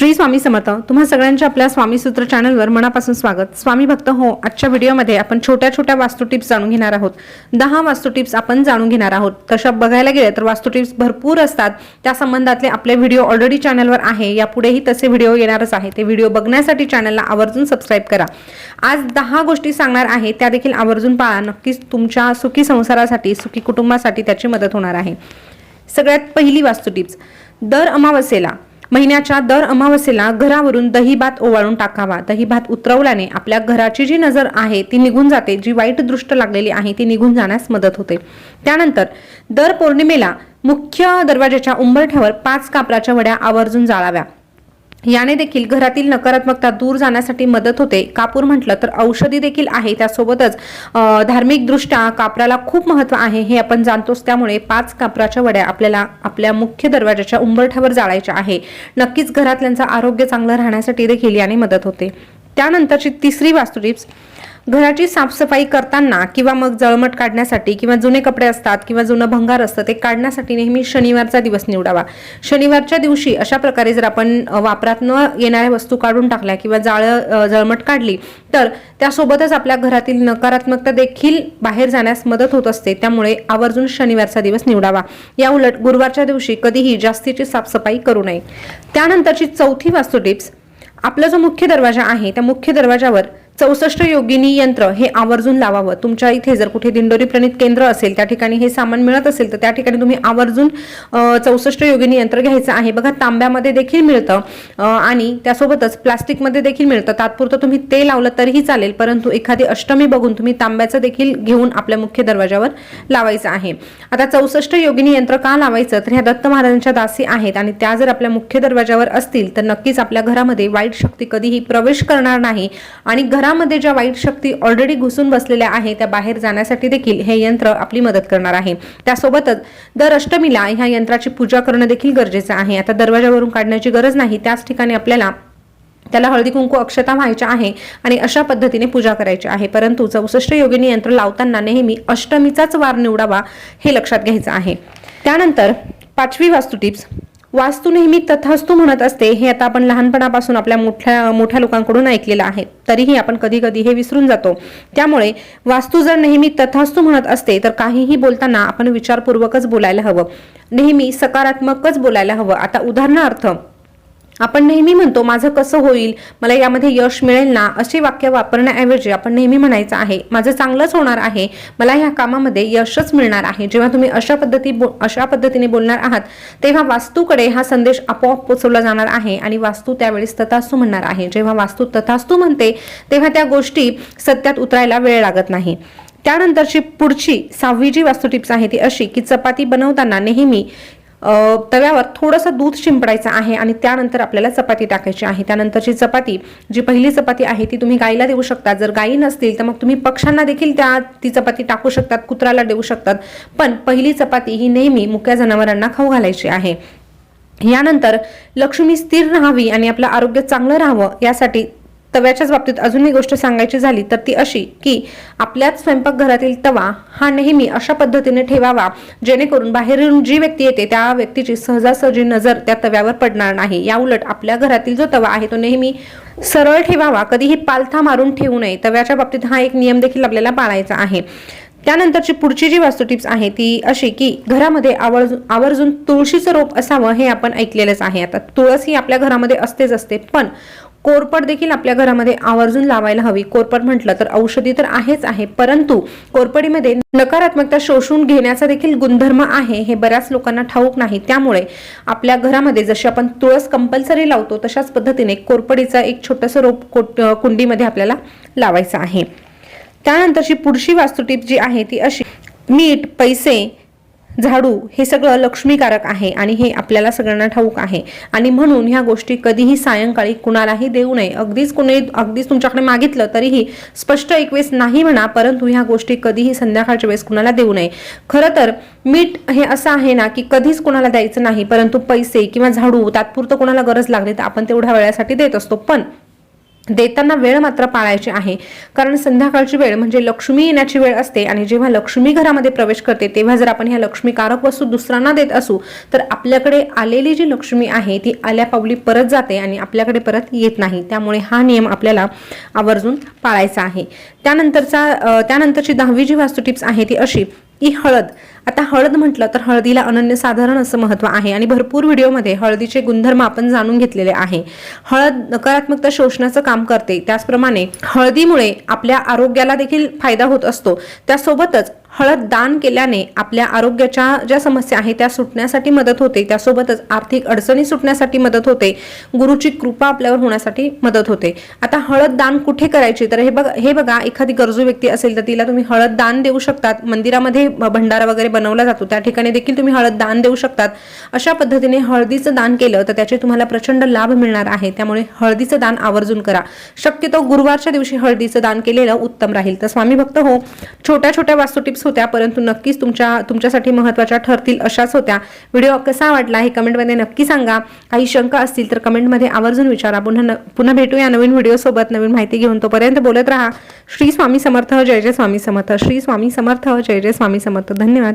श्री स्वामी समर्थ तुम्हा सगळ्यांच्या आपल्या स्वामी सूत्र चॅनलवर मनापासून स्वागत. स्वामी भक्त हो आजच्या व्हिडिओमध्ये आपण छोट्या छोट्या वास्तू टिप्स जाणून घेणार आहोत. दहा वास्तू टिप्स आपण जाणून घेणार आहोत. तशा बघायला गेले तर वास्तू टिप्स भरपूर असतात. त्या संबंधातले आपले व्हिडिओ ऑलरेडी चॅनलवर आहे. यापुढेही तसे व्हिडिओ येणारच आहे ते व्हिडिओ बघण्यासाठी चॅनलला आवर्जून सबस्क्राईब करा. आज दहा गोष्टी सांगणार आहे. त्या देखील आवर्जून पाळा. नक्कीच तुमच्या सुखी संसारासाठी सुखी कुटुंबासाठी त्याची मदत होणार आहे. सगळ्यात पहिली वास्तू टिप्स दर अमावस्येला महिन्याच्या दर अमावस्येला घरावरून दही भात ओवाळून टाकावा. दही भात उतरवल्याने आपल्या घराची जी नजर आहे ती निघून जाते. जी वाईट दृष्ट लागलेली आहे ती निघून जाण्यास मदत होते. त्यानंतर दर पौर्णिमेला मुख्य दरवाजाच्या उंबरठ्यावर पाच कापराच्या वड्या आवर्जून जाळाव्या. याने देखील घरातील नकारात्मकता दूर जाण्यासाठी मदत होते. कापूर म्हटलं तर औषधी देखील आहे. त्यासोबतच धार्मिकदृष्ट्या कापराला खूप महत्त्व आहे हे आपण जाणतोच. त्यामुळे पाच कापराच्या वड्या आपल्याला आपल्या मुख्य दरवाजाच्या उंबरठ्यावर जाळायच्या आहे. नक्कीच घरातल्यांचं आरोग्य चांगलं राहण्यासाठी देखील याने मदत होते. त्यानंतरची तिसरी वास्तू टिप्स घराची साफसफाई करताना किंवा मग जळमट काढण्यासाठी किंवा जुने कपडे असतात किंवा जुनं भंगार असतं ते काढण्यासाठी नेहमी शनिवारचा दिवस निवडावा. शनिवारच्या दिवशी अशा प्रकारे जर आपण वापरात न येणाऱ्या वस्तू काढून टाकल्या किंवा जाळ जळमट काढली तर त्यासोबतच आपल्या घरातील नकारात्मकता देखील बाहेर जाण्यास मदत होत असते. त्यामुळे आवर्जून शनिवारचा दिवस निवडावा. या उलट गुरुवारच्या दिवशी कधीही जास्तीची साफसफाई करू नये. त्यानंतरची चौथी वास्तू टिप्स. आपला जो मुख्य दरवाजा आहे त्या मुख्य दरवाजावर चौसष्ट योगिनी यंत्र हे आवर्जून लावावं. तुमच्या इथे जर कुठे दिंडोरी प्रणित केंद्र असेल त्या ठिकाणी हे सामान मिळत असेल तर त्या ठिकाणी तुम्ही आवर्जून चौसष्ट योगिनी यंत्र घ्यायचं आहे. बघा तांब्यामध्ये देखील मिळतं आणि त्यासोबतच प्लास्टिकमध्ये देखील मिळतं. तात्पुरतं तुम्ही ते लावलं तरीही चालेल परंतु एखादी अष्टमी बघून तुम्ही तांब्याचं देखील घेऊन आपल्या मुख्य दरवाजावर लावायचं आहे. आता चौसष्ट योगिनी यंत्र का लावायचं? तर ह्या दत्त महाराजांच्या दासी आहेत आणि त्या जर आपल्या मुख्य दरवाजावर असतील तर नक्कीच आपल्या घरामध्ये वाईट शक्ती कधीही प्रवेश करणार नाही आणि घरा घरामध्ये ज्या वाईट शक्ती ऑलरेडी घुसून बसलेल्या आहे त्या बाहेर जाण्यासाठी देखील हे यंत्र आपली मदत करणार आहे. त्यासोबतच दर अष्टमीला ह्या यंत्राची पूजा करणं देखील गरजेचं आहे. आता दरवाजावरून काढण्याची गरज नाही. त्याच ठिकाणी आपल्याला त्याला हळदी कुंकू अक्षता व्हायच्या आहे आणि अशा पद्धतीने पूजा करायची आहे. परंतु चौसष्ट योगिनी यंत्र लावताना नेहमी अष्टमीचाच वार निवडावा हे लक्षात घ्यायचं आहे. त्यानंतर पाचवी वास्तू टिप्स वास्तू नेहमी तथास्तू म्हणत असते हे आता आपण लहानपणापासून आपल्या मोठ्या मोठ्या लोकांकडून ऐकलेलं आहे. तरीही आपण कधी कधी हे विसरून जातो. त्यामुळे वास्तू जर नेहमी तथास्तू म्हणत असते तर काहीही बोलताना आपण विचारपूर्वकच बोलायला हवं. नेहमी सकारात्मकच बोलायला हवं. आता उदाहरणार्थ आपण नेहमी म्हणतो माझं कसं होईल? मला यामध्ये यश मिळेल ना? असे वाक्य वापरण्याऐवजी आपण नेहमी म्हणायचं आहे माझं चांगलंच होणार आहे. मला ह्या कामामध्ये यशच मिळणार आहे. जेव्हा तुम्ही अशा पद्धती बो- अशा पद्धतीने बोलणार आहात तेव्हा वास्तूकडे हा संदेश आपोआप पोचवला जाणार आहे आणि वास्तू त्यावेळेस तथास्तू म्हणणार आहे. जेव्हा वास्तू तथास्तू म्हणते तेव्हा त्या गोष्टी सत्यात उतरायला वेळ लागत नाही. त्यानंतरची पुढची सहावी जी वास्तू टिप्स आहे ती अशी की चपाती बनवताना नेहमी तव्यावर थोडंसं दूध शिंपडायचं आहे आणि त्यानंतर आपल्याला चपाती टाकायची आहे. त्यानंतरची चपाती जी पहिली चपाती आहे ती तुम्ही गाईला देऊ शकता. जर गाई नसतील तर मग तुम्ही पक्ष्यांना देखील त्या ती चपाती टाकू शकतात कुत्र्याला देऊ शकतात. पण पहिली चपाती ही नेहमी मुक्या जनावरांना खाऊ घालायची आहे. यानंतर लक्ष्मी स्थिर राहावी आणि आपलं आरोग्य चांगलं राहावं यासाठी तव्याच्याच बाबतीत अजून एक गोष्ट सांगायची झाली तर ती अशी की आपल्याच स्वयंपाकघरातील तवा हा नेहमी अशा पद्धतीने ठेवावा जेणेकरून बाहेरून जी व्यक्ती येते त्या व्यक्तीची सहजासहजी नजर त्या तव्यावर पडणार नाही. या उलट आपल्या घरातील जो तवा आहे तो नेहमी सरळ ठेवावा कधीही पालथा मारून ठेवू नये. तव्याच्या बाबतीत हा एक नियम देखील आपल्याला पाळायचा आहे. त्यानंतरची पुढची जी वास्तू टिप्स आहे ती अशी की घरामध्ये आवर्जून आवर्जून तुळशीचं रोप असावं हे आपण ऐकलेलंच आहे. आता तुळस ही आपल्या घरामध्ये असतेच असते पण कोरपड देखील आपल्या घरामध्ये आवर्जून लावायला हवी. कोरपड म्हटलं तर औषधी तर आहेच आहे परंतु कोरपडीमध्ये नकारात्मकता शोषून घेण्याचा देखील गुणधर्म आहे हे बऱ्याच लोकांना ठाऊक नाही. त्यामुळे आपल्या घरामध्ये जशी आपण तुळस कंपल्सरी लावतो तशाच पद्धतीने कोरपडीचा एक छोटंसं रोप कुंडीमध्ये आपल्याला लावायचं आहे. त्यानंतरची पुढची वास्तुटीप जी आहे ती अशी. मीठ पैसे झाडू हे सगळं लक्ष्मीकारक आहे आणि हे आपल्याला सगळ्यांना ठाऊक आहे. आणि म्हणून ह्या गोष्टी कधीही सायंकाळी कुणालाही देऊ नये. अगदीच कुणी अगदीच तुमच्याकडे मागितलं तरीही स्पष्ट एक वेळेस नाही म्हणा परंतु ह्या गोष्टी कधीही संध्याकाळच्या वेळेस कुणाला देऊ नये. खरं तर मीठ हे असं आहे ना की कधीच कुणाला द्यायचं नाही परंतु पैसे किंवा झाडू तात्पुरतं कुणाला गरज लागली तर आपण तेवढ्या वेळासाठी देत असतो. पण देताना वेळ मात्र पाळायची आहे. कारण संध्याकाळची वेळ म्हणजे लक्ष्मी येण्याची वेळ असते आणि जेव्हा लक्ष्मी घरामध्ये प्रवेश करते तेव्हा जर आपण ह्या लक्ष्मीकारक वस्तू दुसऱ्यांना देत असू तर आपल्याकडे आलेली जी लक्ष्मी आहे ती आल्या पावली परत जाते आणि आपल्याकडे परत येत नाही. त्यामुळे हा नियम आपल्याला आवर्जून पाळायचा आहे. त्यानंतरचा त्यानंतरची दहावी जी वास्तू टिप्स आहे ती अशी की हळद. आता हळद म्हटलं तर हळदीला अनन्यसाधारण असं महत्त्व आहे आणि भरपूर व्हिडिओमध्ये हळदीचे गुणधर्म आपण जाणून घेतलेले आहे. हळद नकारात्मकता शोषण्याचं काम करते. त्याचप्रमाणे हळदीमुळे आपल्या आरोग्याला देखील फायदा होत असतो. त्यासोबतच हळद दान केल्याने आपल्या आरोग्याच्या ज्या समस्या आहेत त्या सुटण्यासाठी मदत होते. त्यासोबतच आर्थिक अडचणी सुटण्यासाठी मदत होते. गुरुची कृपा आपल्यावर होण्यासाठी मदत होते. आता हळद दान कुठे करायची? तर हे बघा हे बघा एखादी गरजू व्यक्ती असेल तर तिला तुम्ही हळद दान देऊ शकतात. मंदिरामध्ये भंडारा वगैरे बनवला जातो. त्या ठिकाणी देखील तुम्ही हळद दान देऊ शकतात. अशा पद्धतीने हळदीचं दान केलं तर त्याचे तुम्हाला प्रचंड लाभ मिळणार आहे. त्यामुळे हळदीचं दान आवर्जून करा. शक्यतो गुरुवारच्या दिवशी हळदीचं दान केलेलं उत्तम राहील. तर स्वामी भक्त हो छोट्या छोट्या वास्तू टिप्स होत्या परंतु नक्कीच तुमच्या तुमच्यासाठी महत्त्वाच्या ठरतील अशाच होत्या. व्हिडिओ कसा वाटला हे कमेंटमध्ये नक्की सांगा. काही शंका असतील तर कमेंटमध्ये आवर्जून विचारा. पुन्हा पुन्हा भेटूया नवीन व्हिडिओसोबत नवीन माहिती घेऊन तोपर्यंत बोलत राहा. श्री स्वामी समर्थ जय जय स्वामी समर्थ. श्री स्वामी समर्थ जय जय स्वामी समर्थ. धन्यवाद.